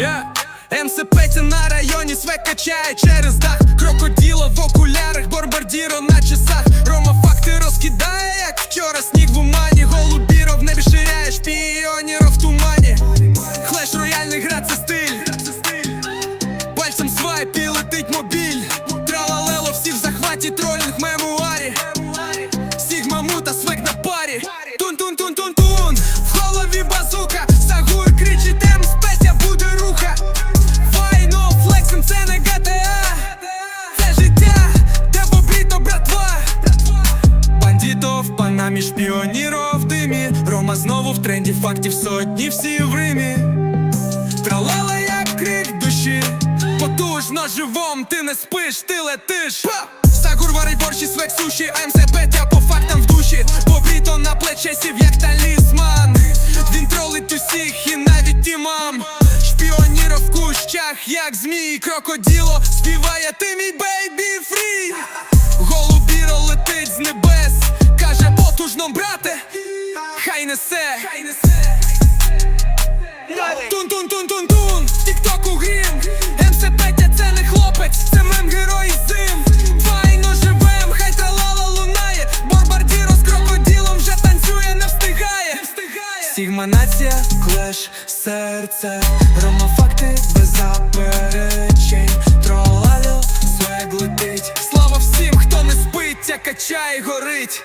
Yeah. МС на районі свек качає через дах Крокоділо в окулярах, Борбардіро на часах. Рома факти розкидає, як вчора. Сніг в умані Голубіро в небі ширяє, шпіоніро в тумані. Клеш рояльний гра це стиль. Пальцем свайп і летить мобіль. Тралалело, всі в захваті тролінг мемуарі. Сігма мута, свек на парі. Тун-тун-тун-тун-тун. В голові базука Бандито в панамі, шпіоніро в димі. Рома знову в тренді фактів сотні, всі в Римі. Тралала як крик душі. Потужно живом, ти не спиш, ти летиш. Сагур варить борщі, свек суші. АМС Петя по фактам в душі. Бобріто на плече сів як талісман. Він тролить усіх і навіть імам. Шпіоніро в кущах, як змій. Крокоділо співає ти мій бейбі фрі Хай несе. Хай несе. Тун-тун-тун-тун-тун, в тіктоку грім. МС Петя це не хлопець, це мем герой зим. Файно живем, хай тралала лунає. Борбардіро з крокоділом вже танцює, не встигає. Сігма нація, клеш, серце. Рома факти без заперечень. Тролалю, свег летить. Слава всім, хто не спить, а качає, горить